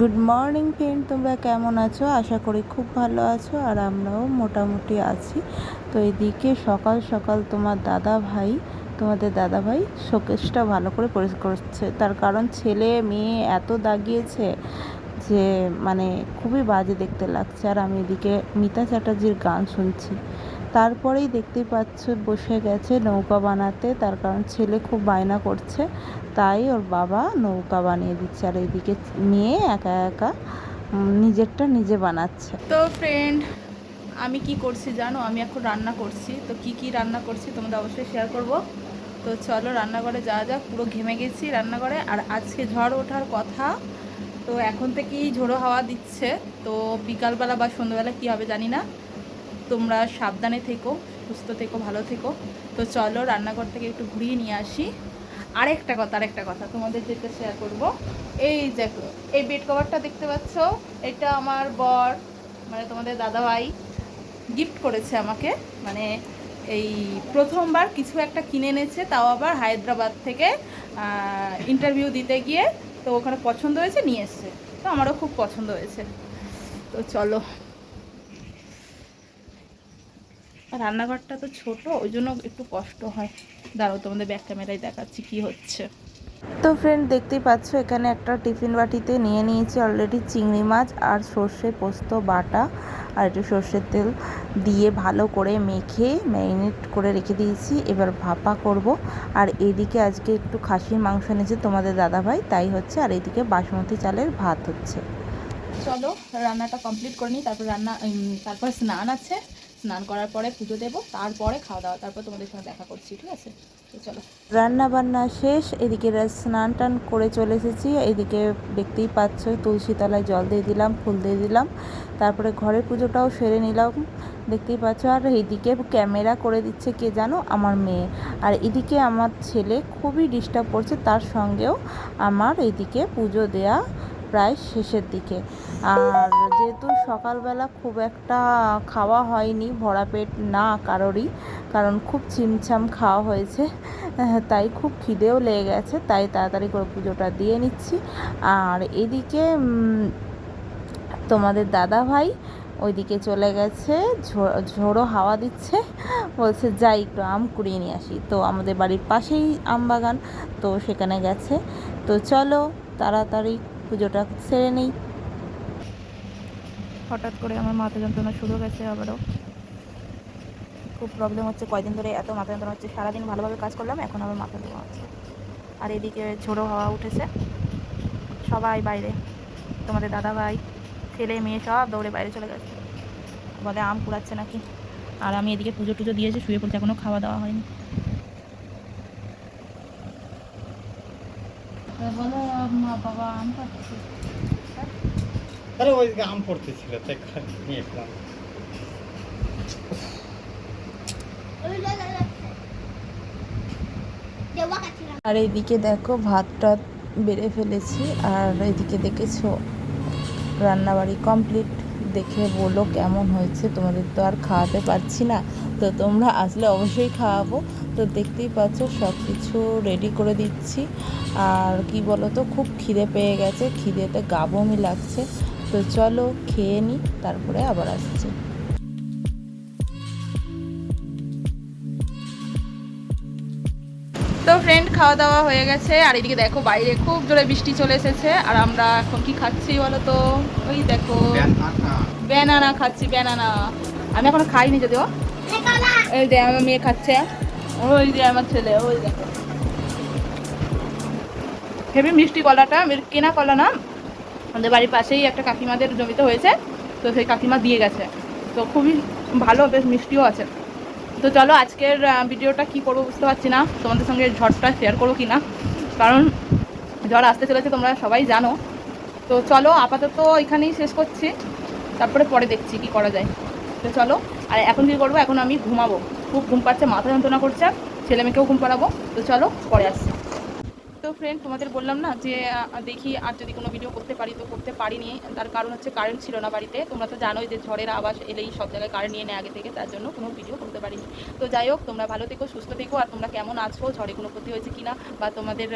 Good morning friend তোমরা কেমন আছো? আশা করি খুব ভালো আছো, আর আমরাও মোটামুটি আছি। তো এদিকে সকাল সকাল তোমার দাদা ভাই, তোমাদের দাদা ভাই শোকেসটা ভালো করে পরিষ্কার করছে। তার কারণ ছেলে, মেয়ে এত দাগিয়েছে যে মানে খুবই বাজে দেখতে লাগছে। আর আমি এদিকে মিতা চ্যাটার্জির গান শুনছি। তারপরেই দেখতেই পাচ্ছ, বসে গেছে নৌকা বানাতে। তার কারণ ছেলে খুব বায়না করছে, তাই ওর বাবা নৌকা বানিয়ে দিচ্ছে। আর এইদিকে মেয়ে একা একা নিজেরটা নিজে বানাচ্ছে। তো ফ্রেন্ড আমি কি করছি জানো? আমি এখন রান্না করছি। তো কি কি রান্না করছি তোমাদের অবশ্যই শেয়ার করব। তো চলো রান্নাঘরে যাওয়া যাক। পুরো ঘেমে গেছি রান্নাঘরে। আর আজকে ঝড় ওঠার কথা। তো এখন থেকেই ঝোড়ো হাওয়া দিচ্ছে। তো বিকালবেলা বা সন্ধ্যাবেলা কী হবে জানি না। তোমরা সাবধানে থেকো, সুস্থ থেকো, ভালো থেকো। তো চলো রান্নাঘর থেকে একটু ঘুরিয়ে নিয়ে আসি। আরেকটা কথা আরেকটা কথা তোমাদের যেটা শেয়ার করব। এই দেখো, এই বেড কভারটা দেখতে পাচ্ছ? এটা আমার বর মানে তোমাদের দাদাভাই গিফট করেছে আমাকে। মানে এই প্রথমবার কিছু একটা কিনে এনেছে, তাও আবার হায়দ্রাবাদ থেকে ইন্টারভিউ দিতে গিয়ে তো ওখানে পছন্দ হয়েছে, নিয়ে এসছে। তো আমারও খুব পছন্দ হয়েছে। তো চলো। আর রান্নাঘরটা তো ছোট ওই জন্য একটু কষ্ট হয়। দাঁড়াও তোমাদের ব্যাক ক্যামেরায় দেখাচ্ছি কি হচ্ছে। তো ফ্রেন্ড দেখতেই পাচ্ছ এখানে একটা টিফিন বাটিতে নিয়ে নিয়েছি অলরেডি চিংড়ি মাছ আর সর্ষে পোস্ত বাটা আর একটু সর্ষের তেল দিয়ে ভালো করে মেখে ম্যারিনেট করে রেখে দিয়েছি। এবার ভাপা করব। আর এদিকে আজকে একটু খাসির মাংস এনেছে তোমাদের দাদাভাই তাই হচ্ছে আর এদিকে বাসমতি চালের ভাত হচ্ছে। চলো রান্নাটা কমপ্লিট করে নিই তারপর রান্না তারপর স্নান আছে। স্নান করার পরে পুজো দেবো, তারপরে খাওয়া দাওয়া, তারপর তোমাদের সঙ্গে দেখা করছি, ঠিক আছে? চলো। রান্না বান্না শেষ, এদিকে স্নান টান করে চলে এসেছি, এদিকে দেখতেই পাচ্ছ তুলসী তলায় জল দিয়ে দিলাম, ফুল দিয়ে দিলাম, তারপরে ঘরের পুজোটাও সেরে নিলাম, দেখতেই পাচ্ছ, আর এইদিকে ক্যামেরা করে দিচ্ছে কে জানো, আমার মেয়ে। আর এদিকে আমার ছেলে খুবই ডিস্টার্ব করছে, তার সঙ্গেও আমার এইদিকে পুজো দেয়া প্রায় শেষের দিকে। আর যেহেতু সকালবেলা খুব একটা খাওয়া হয়নি, ভরা পেট না কারোরই, কারণ খুব চিমচাম খাওয়া হয়েছে, তাই খুব খিদেও লেগে গেছে, তাই তাড়াতাড়ি করে পুজোটা দিয়ে নিচ্ছি। আর এদিকে তোমাদের দাদা ভাই ওইদিকে চলে গেছে ঝোড়ো হাওয়া দিচ্ছে, বলছে, যাই, একটু আম কুড়িয়ে নিয়ে আসি। তো আমাদের বাড়ির পাশেই আম বাগান, তো সেখানে গেছে। তো চলো, তাড়াতাড়ি পুজোটা সেরে নেই। হঠাৎ করে আমার মাথা যন্ত্রণা শুরু গেছে আবারও। খুব প্রবলেম হচ্ছে কয়দিন ধরে এত মাথা যন্ত্রণা হচ্ছে। সারাদিন ভালোভাবে কাজ করলাম এখন আবার মাথা যন্ত্রণা হচ্ছে। আর এদিকে ঝোড়ো হাওয়া উঠেছে। সবাই বাইরে। তোমাদের দাদা ভাই ছেলে মেয়ে সব দৌড়ে বাইরে চলে গেছে। বলে আম কুড়াচ্ছে নাকি? আর আমি এদিকে পুজো টুজো দিয়েছি শুয়ে পড়ছে এখনও খাওয়া দাওয়া হয়নি। মা বাবা আম পাচ্ছে আরে ওইদিকে আম পড়তেছিল তাই নিয়ে এসলাম। আর এইদিকে দেখো ভাতটা বেড়ে ফেলেছি আর এইদিকে দেখেছ রান্নাবাড়ি কমপ্লিট দেখে বলো কেমন হয়েছে তোমাদের তো আর খাওয়াতে পারছি না। তো তোমরা আসলে অবশ্যই খাওয়াবো। তো দেখতেই পাচ্ছ সব কিছু রেডি করে দিচ্ছি। আর কি বলো তো খুব খিদে পেয়ে গেছে খিদেতে গাবমি লাগছে। তো চলো খেয়ে নিই তারপরে আবার আসছি। তো ফ্রেন্ড খাওয়া দাওয়া হয়ে গেছে। আর এদিকে দেখো বাইরে খুব জোরে বৃষ্টি চলে এসেছে। আর আমরা এখন কি খাচ্ছি বলো তো ওই দেখো। ব্যানানা। খাচ্ছি ব্যানানা। আমি এখনও খাইনি যদিও। এই যে আমার মেয়ে খাচ্ছে। ওই আমার ছেলে, ওই হেভি মিষ্টি কলাটা কেনা কলা না? আমাদের বাড়ির পাশেই একটা কাকিমাদের জমিতে হয়েছে, তো সেই কাকিমা দিয়ে গেছে। তো খুবই ভালো, বেশ মিষ্টিও আছে। তো চলো আজকের ভিডিওটা কি করব বুঝতে পারছি না। তোমাদের সঙ্গে ঝড়টা শেয়ার করব কি না? কারণ ঝড় আসতে চলেছে, তোমরা সবাই জানো। তো চলো আপাতত এখানেই শেষ করছি। তারপরে পরে দেখছি কি করা যায়। তো চলো, আর এখন কী করব? এখন আমি ঘুমাবো। খুব ঘুম পাচ্ছে, মাথা যন্ত্রণা করছে ছেলে মেয়েকেও ঘুম পাড়াবো। তো চলো, পরে আসছি। তো ফ্রেন্ড তোমাদের বললাম না যে দেখি আর যদি কোনো ভিডিও করতে পারি, তো করতে পারিনি। তার কারণ হচ্ছে কারেন্ট ছিল না বাড়িতে। তোমরা তো জানোই যে ঝড়ের আওয়াজ এলেই সব জায়গায় কারেন্ট নিয়ে নেয় আগে থেকে, তার জন্য কোনো ভিডিও করতে পারিনি। তো যাই হোক, তোমরা ভালো থেকো, সুস্থ থেকো, আর তোমরা কেমন আছো? ঝড়ে কোনো ক্ষতি হয়েছে কি না বা তোমাদের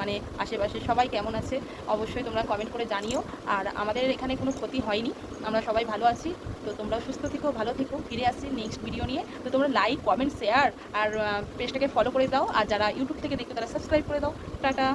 মানে আশেপাশে সবাই কেমন আছে? অবশ্যই তোমরা কমেন্ট করে জানিও। আর আমাদের এখানে কোনো ক্ষতি হয়নি। আমরা সবাই ভালো আছি। তো তোমরা সুস্থ থেকো, ভালো থেকো, ফিরে আসছি নেক্সট ভিডিও নিয়ে। তো তোমরা লাইক কমেন্ট শেয়ার আর পেজটাকে ফলো করে দাও। আর যারা ইউটিউব থেকে দেখো তারা সাবস্ক্রাইব করে দাও। টাটা!